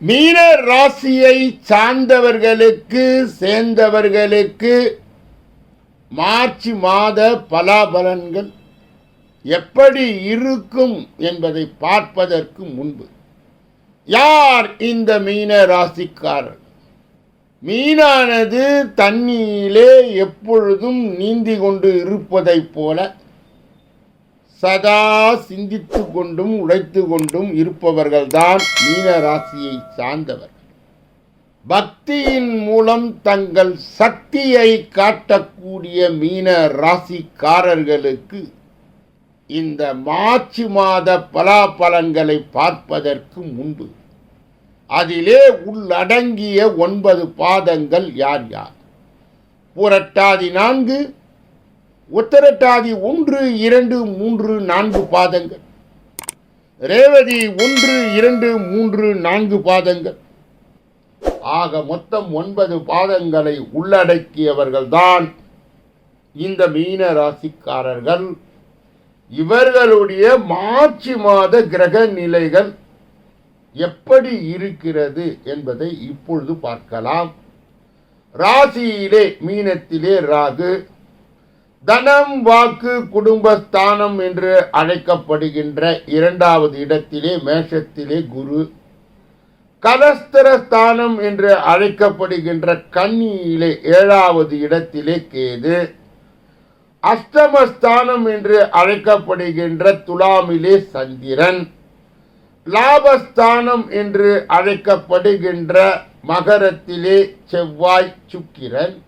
மீன ராசியை சார்ந்தவர்களுக்கு சேர்ந்தவர்களுக்கு மார்ச் மாத பலாபலன்கள் எப்படி இருக்கும் என்பதை பார்ப்பதற்கு முன்பு யார் இந்த மீன ராசிக்காரர் மீனானது தண்ணியிலே எப்பொழுதும் நீந்தி கொண்டு இருப்பதைப் போல சதா சிந்தித்து கொண்டும் உழைத்து கொண்டும் இருப்பவர்கள்தான் மீன ராசியை சார்ந்தவர். பக்தியின் மூலம் தங்கள் சக்தியை காட்டக்கூடிய மீன ராசிக்காரர்களுக்கு இந்த மார்ச் மாத பலாபலன்களை பார்ப்பதற்கு முன்பு அதிலே உள்ளடங்கிய ஒன்பது பாதங்கள் யார் யார்? புரட்டாதி நான்கு உத்தரட்டாதி ஒன்று இரண்டு மூன்று நான்கு பாதங்கள். ரேவதி ஒன்று இரண்டு மூன்று நான்கு பாதங்கள். ஆக மொத்தம் ஒன்பது பாதங்களை உள்ளடக்கியவர்கள்தான் இந்த மீன ராசிக்காரர்கள். இவர்களுடைய மார்ச் மாத கிரக நிலைகள் எப்படி இருக்கிறது என்பதை இப்பொழுது பார்க்கலாம். ராசியிலே மீனத்திலே ராகு தனம் வாக்கு குடும்பஸ்தானம் என்று அழைக்கப்படுகின்ற இரண்டாவது இடத்திலே மேஷத்திலே குரு. கலஸ்தரஸ்தானம் என்று அழைக்கப்படுகின்ற கன்னியிலே ஏழாவது இடத்திலே கேது. அஷ்டமஸ்தானம் என்று அழைக்கப்படுகின்ற துலாமிலே சந்திரன். லாபஸ்தானம் என்று அழைக்கப்படுகின்ற மகரத்திலே செவ்வாய் சுக்கிரன்.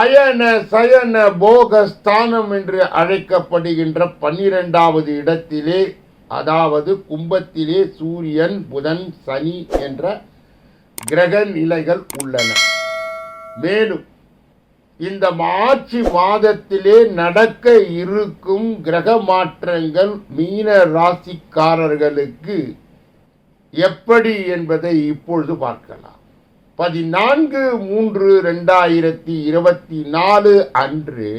அயன சயன போகஸ்தானம் என்று அழைக்கப்படுகின்ற பன்னிரெண்டாவது இடத்திலே அதாவது கும்பத்திலே சூரியன் புதன் சனி என்ற கிரக நிலைகள் உள்ளன. மேலும் இந்த மார்ச் மாதத்திலே நடக்க இருக்கும் கிரக மாற்றங்கள் மீன ராசிக்காரர்களுக்கு எப்படி என்பதை இப்பொழுது பார்க்கலாம். பதினான்கு மூன்று ரெண்டாயிரத்தி இருபத்தி நாலு அன்று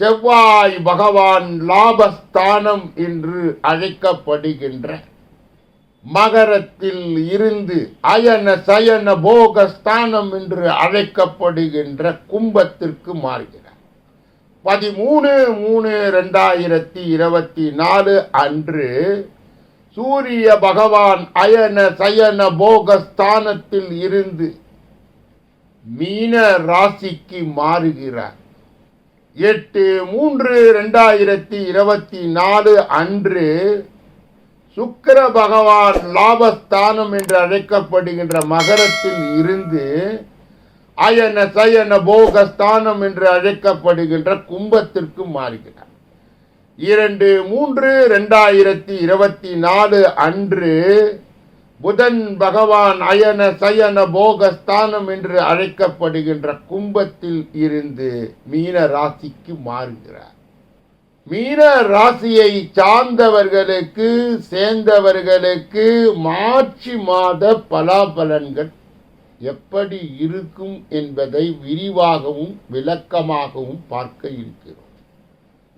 செவ்வாய் பகவான் லாபஸ்தானம் என்று அழைக்கப்படுகின்ற மகரத்தில் இருந்து அயன சயன போகஸ்தானம் என்று அழைக்கப்படுகின்ற கும்பத்திற்கு மாறுகிறார். பதிமூணு மூணு ரெண்டாயிரத்தி இருபத்தி நாலு அன்று சூரிய பகவான் அயன சயன போகஸ்தானத்தில் இருந்து மீன ராசிக்கு மாறுகிறார். எட்டு மூன்று ரெண்டாயிரத்தி இருபத்தி நாலு அன்று சுக்கர பகவான் லாபஸ்தானம் என்று அழைக்கப்படுகின்ற மகரத்தில் இருந்து அயன சயன போகஸ்தானம் என்று அழைக்கப்படுகின்ற கும்பத்திற்கு மாறுகிறார். இரண்டு மூன்று ரெண்டாயிரத்தி இருபத்தி நாலு அன்று புதன் பகவான் அயன சயன போகஸ்தானம் என்று அழைக்கப்படுகின்ற கும்பத்தில் இருந்து மீன ராசிக்கு மாறுகிறார். மீன ராசியை சார்ந்தவர்களுக்கு சேர்ந்தவர்களுக்கு மார்ச் மாத பலாபலன்கள் எப்படி இருக்கும் என்பதை விரிவாகவும் விளக்கமாகவும் பார்க்க இருக்கிறோம்.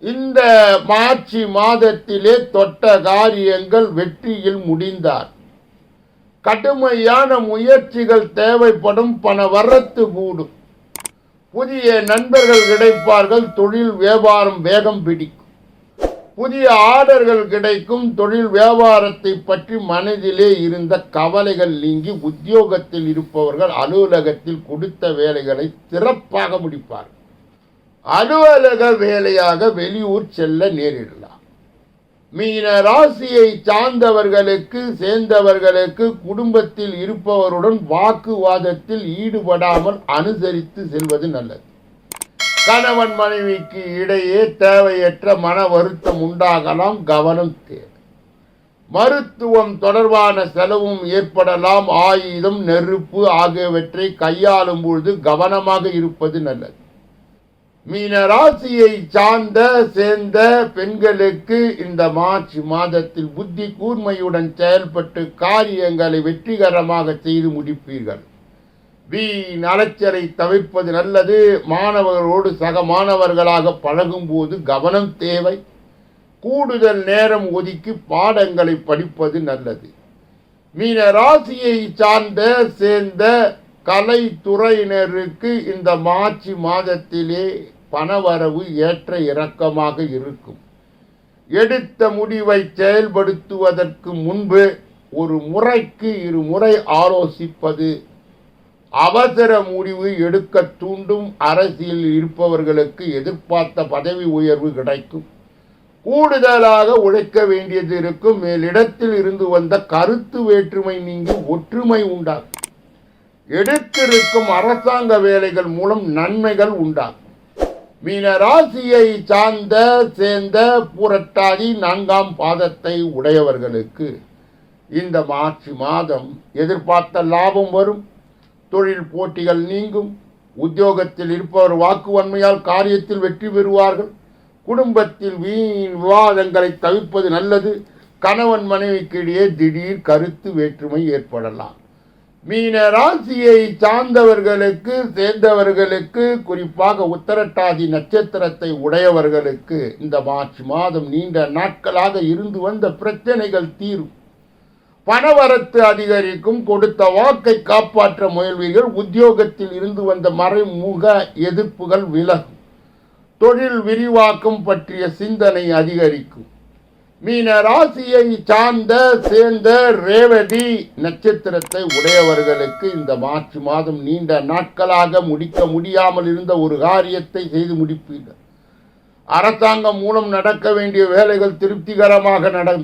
இந்த மார்ச் மாதத்திலே தொட்ட காரியங்கள் வெற்றியில் முடிந்தார். கடுமையான முயற்சிகள் தேவைப்படும் பண வரத்து கூடும். புதிய நண்பர்கள் கிடைப்பார்கள் தொழில் வியாபாரம் வேகம் பிடிக்கும். புதிய ஆர்டர்கள் கிடைக்கும் தொழில் வியாபாரத்தை பற்றி மனதிலே இருந்த கவலைகள் நீங்கி உத்தியோகத்தில் இருப்பவர்கள் அலுவலகத்தில் கொடுத்த வேலைகளை சிறப்பாக முடிப்பார்கள். அலுவலக வேலையாக வெளியூர் செல்ல நேரிடலாம். மீன ராசியை சார்ந்தவர்களுக்கு சேர்ந்தவர்களுக்கு குடும்பத்தில் இருப்பவருடன் வாக்குவாதத்தில் ஈடுபடாமல் அனுசரித்து செல்வது நல்லது. கணவன் மனைவிக்கு இடையே தேவையற்ற மன வருத்தம் உண்டாகலாம் கவனம் தேவை. மருத்துவம் தொடர்பான செலவும் ஏற்படலாம் ஆயுதம் நெருப்பு ஆகியவற்றை கையாளும் பொழுது கவனமாக இருப்பது நல்லது. மீன ராசியை சார்ந்த சேர்ந்த பெண்களுக்கு இந்த மார்ச் மாதத்தில் புத்தி கூர்மையுடன் செயல்பட்டு காரியங்களை வெற்றிகரமாக செய்து முடிப்பீர்கள். வீண் அலைச்சலை தவிர்ப்பது நல்லது. மாணவர்களோடு சக மாணவர்களாக பழகும்போது கவனம் தேவை. கூடுதல் நேரம் ஒதுக்கி பாடங்களை படிப்பது நல்லது. மீன ராசியை சார்ந்த சேர்ந்த கலைத்துறையினருக்கு இந்த மார்ச் மாதத்திலே பணவரவு ஏற்ற இறக்கமாக இருக்கும். எடுத்த முடிவை செயல்படுத்துவதற்கு முன்பு ஒரு முறைக்கு இரு முறை ஆலோசிப்பது அவசர முடிவு எடுக்க தூண்டும் அரசியல் இருப்பவர்களுக்கு எதிர்பார்த்த பதவி உயர்வு கிடைக்கும். கூடுதலாக உழைக்க வேண்டியது இருக்கும். மேலிடத்தில் இருந்து வந்த கருத்து வேற்றுமை நீங்கி ஒற்றுமை உண்டாகும். எடுத்திருக்கும் அரசாங்க வேலைகள் மூலம் நன்மைகள் உண்டாகும். மீன ராசியை சார்ந்த சேர்ந்த புரட்டாதி நான்காம் பாதத்தை உடையவர்களுக்கு இந்த மார்ச் மாதம் எதிர்பார்த்த லாபம் வரும். தொழில் போட்டிகள் நீங்கும். உத்தியோகத்தில் இருப்பவர் வாக்குவன்மையால் காரியத்தில் வெற்றி பெறுவார்கள். குடும்பத்தில் வீண் விவாதங்களை தவிர்ப்பது நல்லது. கணவன் மனைவிக்கு இடையே திடீர் கருத்து வேற்றுமை ஏற்படலாம். மீன ராசியை சார்ந்தவர்களுக்கு சேர்ந்தவர்களுக்கு குறிப்பாக உத்தரட்டாதி நட்சத்திரத்தை உடையவர்களுக்கு இந்த மார்ச் மாதம் நீண்ட நாட்களாக இருந்து வந்த பிரச்சனைகள் தீரும். பணவரத்து அதிகரிக்கும் கொடுத்த வாக்கை காப்பாற்ற முயல்வீர்கள் உத்தியோகத்தில் இருந்து வந்த மறைமுக எதிர்ப்புகள் விலகும். தொழில் விரிவாக்கம் பற்றிய சிந்தனை அதிகரிக்கும். மீன ராசியை சார்ந்த சேர்ந்த ரேவதி நட்சத்திரத்தை உடையவர்களுக்கு இந்த மார்ச் மாதம் நீண்ட நாட்களாக முடிக்க முடியாமல் இருந்த ஒரு காரியத்தை செய்து முடிப்பீர்கள். அரசாங்கம் மூலம் நடக்க வேண்டிய வேலைகள் திருப்திகரமாக நட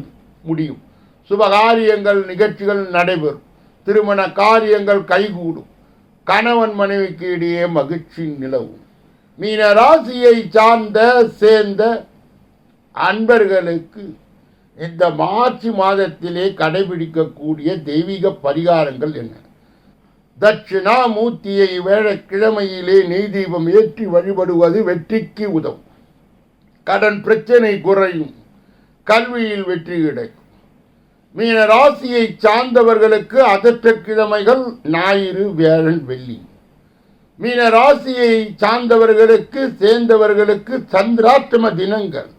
முடியும். சுபகாரியங்கள் நிகழ்ச்சிகள் நடைபெறும். திருமண காரியங்கள் கைகூடும். கணவன் மனைவிக்கு இடையே மகிழ்ச்சி நிலவும். மீன ராசியை சார்ந்த சேர்ந்த அன்பர்களுக்கு இந்த மார்ச் மாதத்திலே கடைபிடிக்கக்கூடிய தெய்வீக பரிகாரங்கள் என்ன? தட்சிணாமூர்த்தியை வேழக்கிழமையிலே நெய் தீபம் ஏற்றி வழிபடுவது வெற்றிக்கு உதவும். கடன் பிரச்சனை குறையும். கல்வியில் வெற்றி கிடைக்கும். மீன ராசியை சார்ந்தவர்களுக்கு அதற்ற கிழமைகள் ஞாயிறு வேழன் வெள்ளி. மீன ராசியை சார்ந்தவர்களுக்கு சேர்ந்தவர்களுக்கு சந்திராஷ்டம தினங்கள்.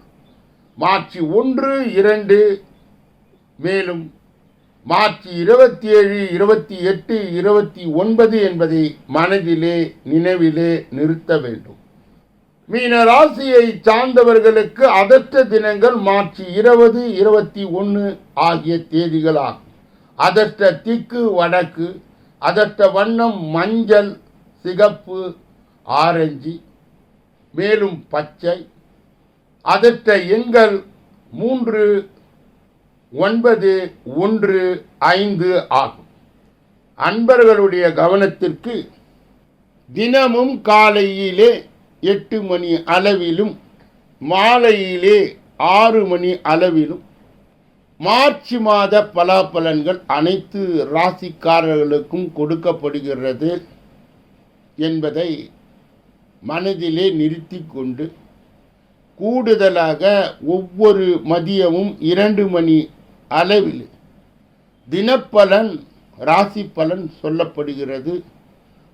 மார்ச் ஒன்று இரண்டு மேலும் மார்ச் இருபத்தி ஏழு இருபத்தி எட்டு இருபத்தி ஒன்பது என்பதை மனதிலே நினைவிலே நிறுத்த வேண்டும். மீன ராசியை சார்ந்தவர்களுக்கு அதற்ற தினங்கள் மார்ச் இருபது இருபத்தி ஒன்று ஆகிய தேதிகளாகும். அதற்ற திக்கு வடக்கு அதற்ற வண்ணம் மஞ்சள் சிகப்பு ஆரஞ்சு மேலும் பச்சை அதற்ற எண்கள் மூன்று ஒன்பது ஒன்று ஐந்து ஆகும். அன்பர்களுடைய கவனத்திற்கு தினமும் காலையிலே எட்டு மணி அளவிலும் மாலையிலே ஆறு மணி அளவிலும் மார்ச் மாத பலாபலன்கள் அனைத்து ராசிக்காரர்களுக்கும் கொடுக்கப்படுகிறது என்பதை மனதிலே நிறுத்தி கொண்டு கூடுதலாக ஒவ்வொரு மதியமும் இரண்டு மணி அளவில் தினப்பலன் ராசி பலன் சொல்லப்படுகிறது.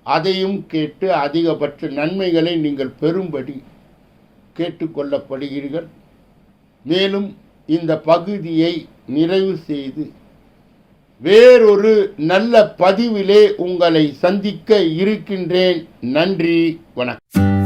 அதையும் கேட்டு அதிகபட்ச நன்மைகளை நீங்கள் பெறும்படி கேட்டுக்கொள்ளப்படுகிறீர்கள். மேலும் இந்த பகுதியை நிறைவு செய்து வேறொரு நல்ல பதிவிலே உங்களை சந்திக்க இருக்கின்றேன். நன்றி வணக்கம்.